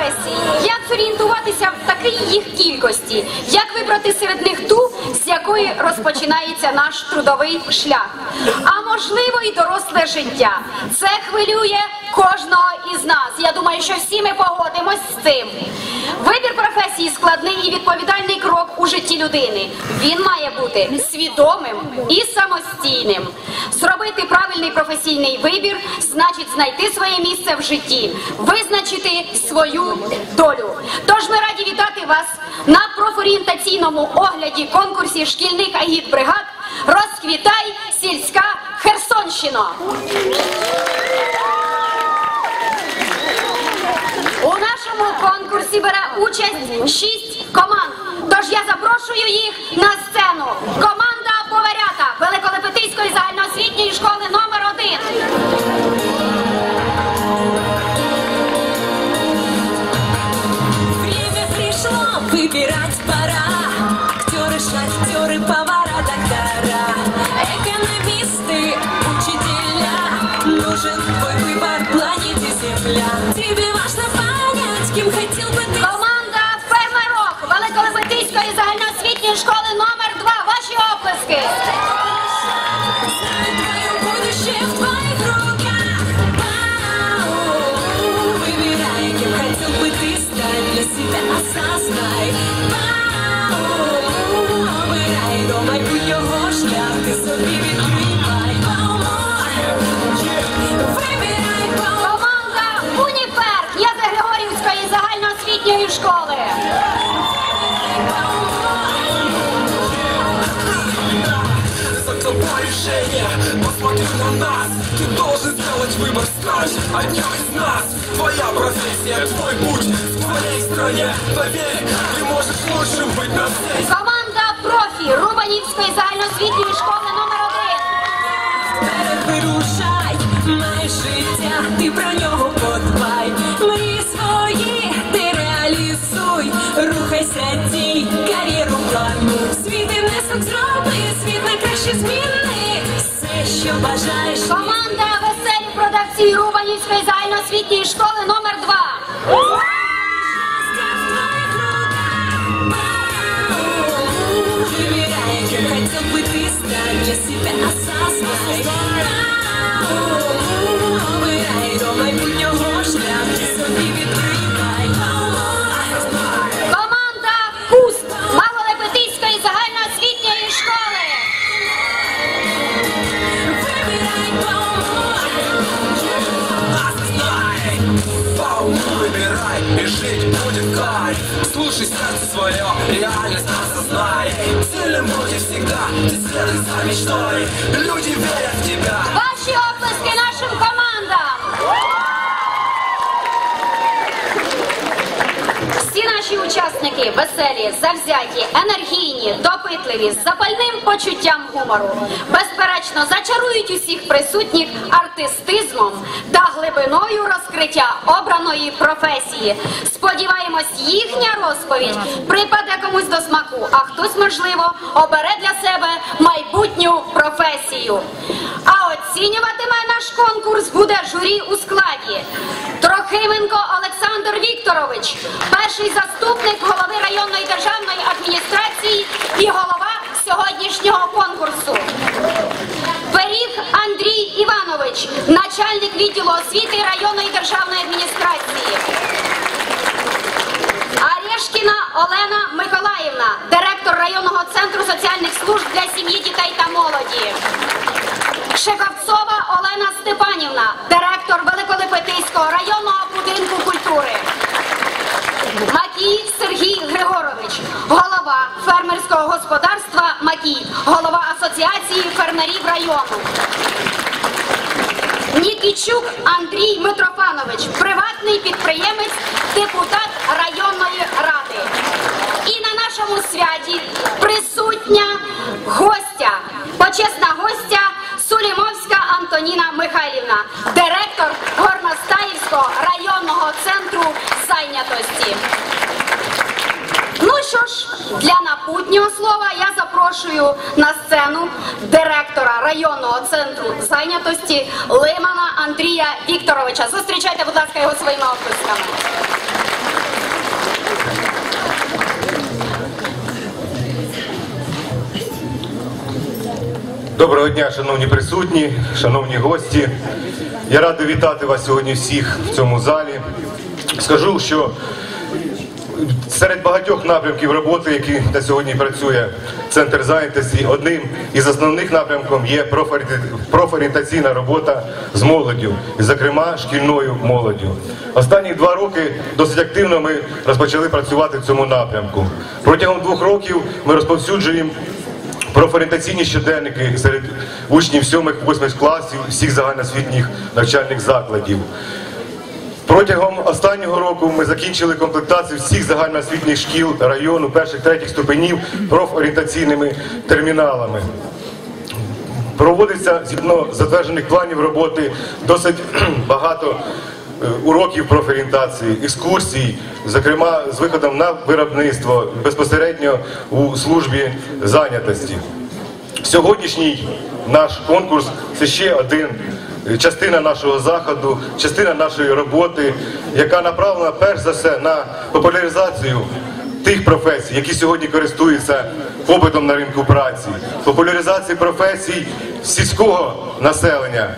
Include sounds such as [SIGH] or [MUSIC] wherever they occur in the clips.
професій. Як зорієнтуватися в такій їх кількості? Як вибрати серед них ту, з якої розпочинається наш трудовий шлях? А можливо, і доросле життя. Це хвилює кожного із нас. Я думаю, що всі ми погодимось з цим. Вибір професії складний і відповідальний крок у житті людини. Він має бути свідомим і самостійним. Зробити правильний професійний вибір значить знайти своє місце в житті, визначити свою долю. Тож ми раді вітати вас на профорієнтаційному огляді конкурсі шкільних агітбригад Розквітай сільська Херсонщина. цьому конкурсі бере участь шість команд. Тож я запрошую їх на сцену. Команда Поверята Великолепетийської загальноосвітньої школи номер 1 понять, хотів би ти... Команда Фермерок Великолепетиської загальноосвітньої школи номер два. Ваші оплески. школи. За тобой решение, посмотри на нас Ты должен сделать выбор, стать одним из нас Твоя профессия, твой путь в твоей стране Поверь, ты можешь лучшим быть на свете Команда профі Рубанівської загальноосвітньої школи номер один. Вперед вирушай, маєш життя, ти про нього що бажаєш, Команда веселі продавці Рубанівської загальноосвітньої школи номер два. Щастя в твоїх руках. Выбирай, кем хотел бы ты стать для себя осознай. Вибирай до Слушай сердце свое, реальность осознай Сильным будет всегда, ты следуй за мечтой Люди верят в тебя Ваші оплески нашим командам. Всі наші учасники веселі, завзяті, енергійні, допитливі, з запальним почуттям гумору. Безперечно, зачарують усіх присутніх артистизмом та глибиною розкриття обраної професії. Сподіваємось, їхня розповідь припаде комусь до смаку, а хтось, можливо, обере для себе майбутню професію. А оцінюватиме наш конкурс буде журі у складі. Трохименко Олександр Вікторович, перший заступник голови районної державної адміністрації і голова сьогоднішнього конкурсу. Пиріг Андрій Іванович, начальник відділу освіти районної державної адміністрації. Арешкіна Олена Миколаївна, директор районного центру соціальних служб для сім'ї, дітей та молоді. Шековцова Олена Степанівна, директор Великолепетиського районного будинку культури. Макій Сергій Григорович, голова фермерського господарства Макій, голова Асоціації фермерів району. Нікічук Андрій Митрофанович, приватний підприємець, депутат районної ради. І на нашому святі присутня гостя, почесна гостя Сулімовська Антоніна Михайлівна, директор Горностаївського районного центру зайнятості. Для напутнього слова я запрошую на сцену директора районного центру зайнятості Лимана Андрія Вікторовича. Зустрічайте, будь ласка, його своїми описками. Доброго дня, шановні присутні, шановні гості. Я радий вітати вас сьогодні всіх в цьому залі. Скажу, що серед багатьох напрямків роботи, які на сьогодні працює центр зайнятості, одним із основних напрямків є профорі- профорієнтаційна робота з молоддю, зокрема шкільною молоддю. Останні два роки досить активно ми розпочали працювати в цьому напрямку. Протягом двох років ми розповсюджуємо профорієнтаційні щоденники серед учнів 7-8 класів всіх загальноосвітніх навчальних закладів. Протягом останнього року ми закінчили комплектацію всіх загальноосвітніх шкіл району перших третіх ступенів профорієнтаційними терміналами. Проводиться згідно затверджених планів роботи досить [CLEARS THROAT] багато е, уроків профорієнтації, екскурсій, зокрема з виходом на виробництво безпосередньо у службі зайнятості. Сьогоднішній наш конкурс це ще один частина нашого заходу, частина нашої роботи, яка направлена перш за все на популяризацію тих професій, які сьогодні користуються попитом на ринку праці, популяризації професій сільського населення,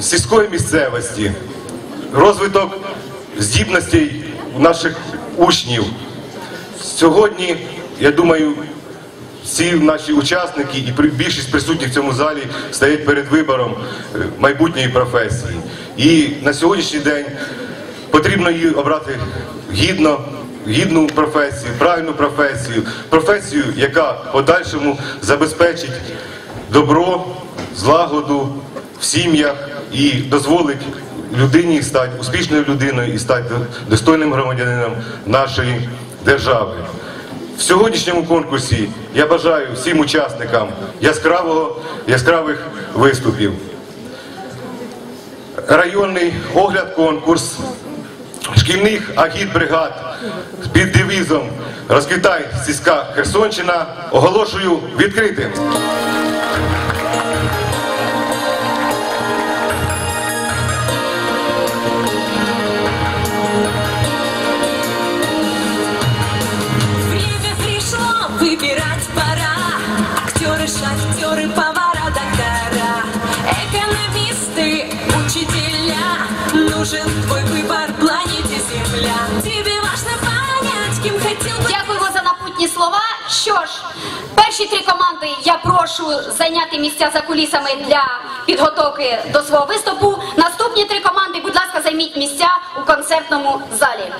сільської місцевості, розвиток здібностей наших учнів. Сьогодні, я думаю, всі наші учасники і більшість присутніх в цьому залі стоять перед вибором е, майбутньої професії. І на сьогоднішній день потрібно її обрати гідно, гідну професію, правильну професію, професію, яка подальшому забезпечить добро, злагоду в сім'ях і дозволить людині стати успішною людиною і стати достойним громадянином нашої держави. В сьогоднішньому конкурсі я бажаю всім учасникам яскравого, яскравих виступів. Районний огляд конкурс шкільних агітбригад під девізом Розквітай сільська Херсонщина оголошую відкритим. Що ж, перші три команди я прошу зайняти місця за кулісами для підготовки до свого виступу. Наступні три команди, будь ласка, займіть місця у концертному залі.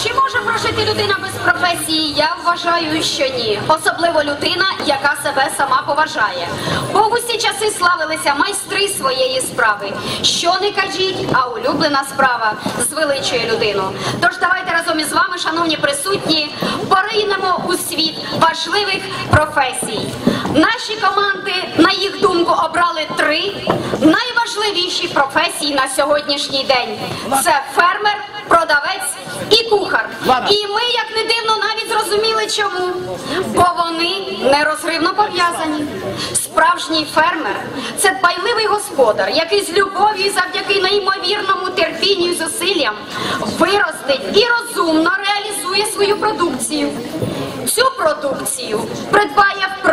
Чи може прожити людина без професії? Я вважаю, що ні. Особливо людина, яка себе сама поважає. Бо в усі часи славилися майстри своєї справи. Що не кажіть, а улюблена справа звеличує людину. Тож давайте разом із вами, шановні присутні, поринемо у світ важливих професій. Наші команди, на їх думку, обрали три найважливіші професії на сьогоднішній день: це фермер, продавець і кухар. І ми, як не дивно, навіть зрозуміли чому. Бо вони нерозривно пов'язані. Справжній фермер це дбайливий господар, який з любов'ю завдяки неймовірному терпінню і зусиллям виростить і розумно реалізує свою продукцію. Цю продукцію придбає вправний,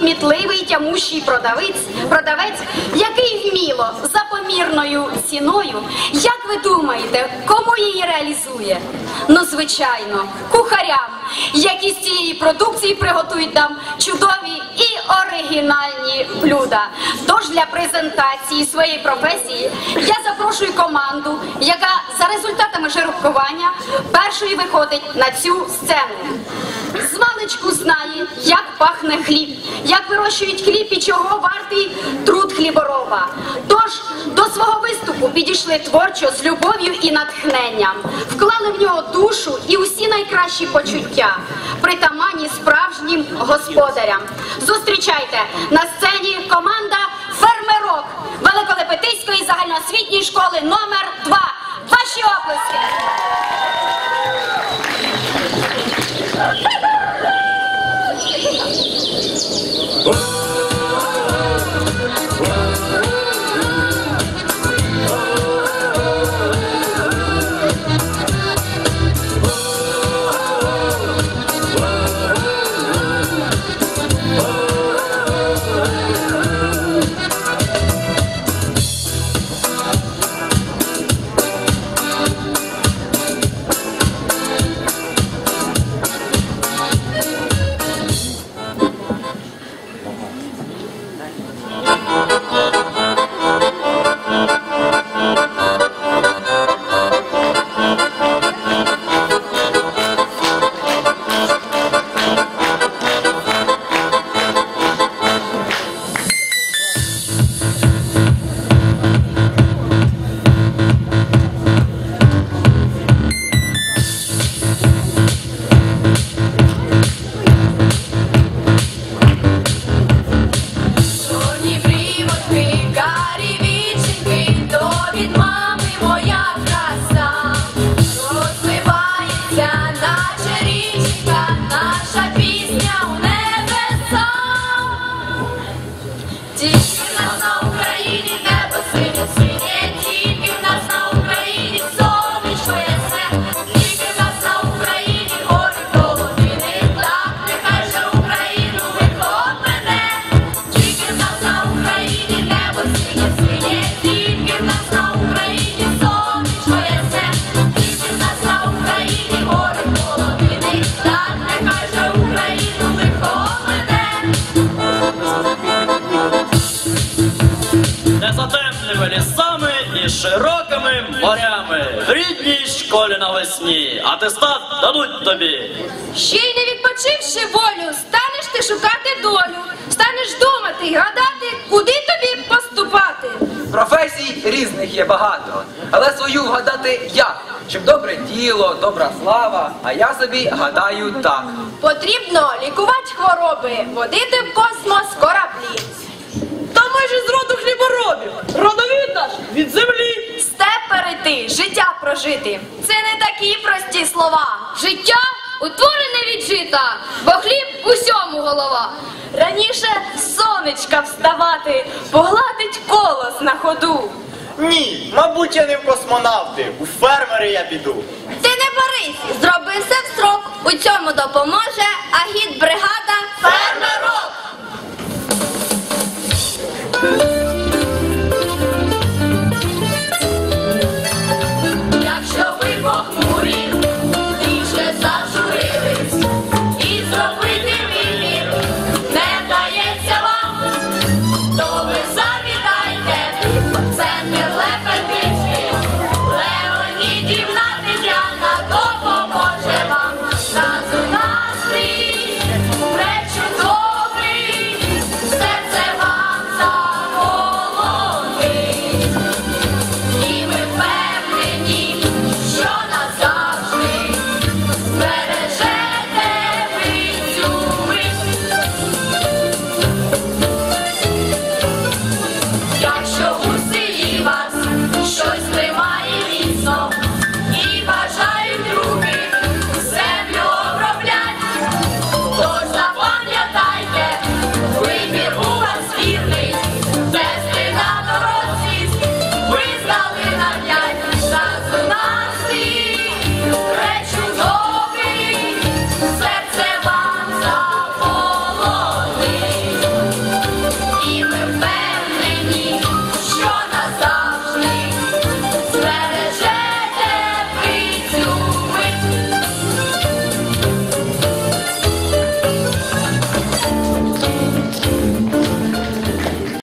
кмітливий, тямущий продавець, продавець, який вміло за помірною ціною. Як ви думаєте, кому її реалізує? Ну, звичайно, кухарям, які з цієї продукції приготують нам чудові і оригінальні блюда. Тож для презентації своєї професії я запрошую команду, яка за результатами жеребкування першою виходить на цю сцену. Звалечку знає, як пахне хліб, як вирощують хліб і чого вартий труд хлібороба. Тож до свого виступу підійшли творчо з любов'ю і натхненням, вклали в нього душу і усі найкращі почуття, притаманні справжнім господарям. Зустрічайте на сцені команда фермерок Великолепетиської загальноосвітньої школи номер 2 в рідній школі навесні. Атестат дадуть тобі. Ще й не відпочивши волю, станеш ти шукати долю, станеш думати й гадати, куди тобі поступати. Професій різних є багато, але свою вгадати як? Щоб добре діло, добра слава, а я собі гадаю так. Потрібно лікувати хвороби, водити в космос кораблі. Та ж з роду хліборобів. Родовід наш від землі перейти, життя прожити. Це не такі прості слова. Життя утворене від жита, бо хліб усьому голова. Раніше сонечка вставати, погладить колос на ходу. Ні, мабуть, я не в космонавти. У фермери я піду. Ти не борись, зроби все в срок. У цьому допоможе агіт бригада Фермерок.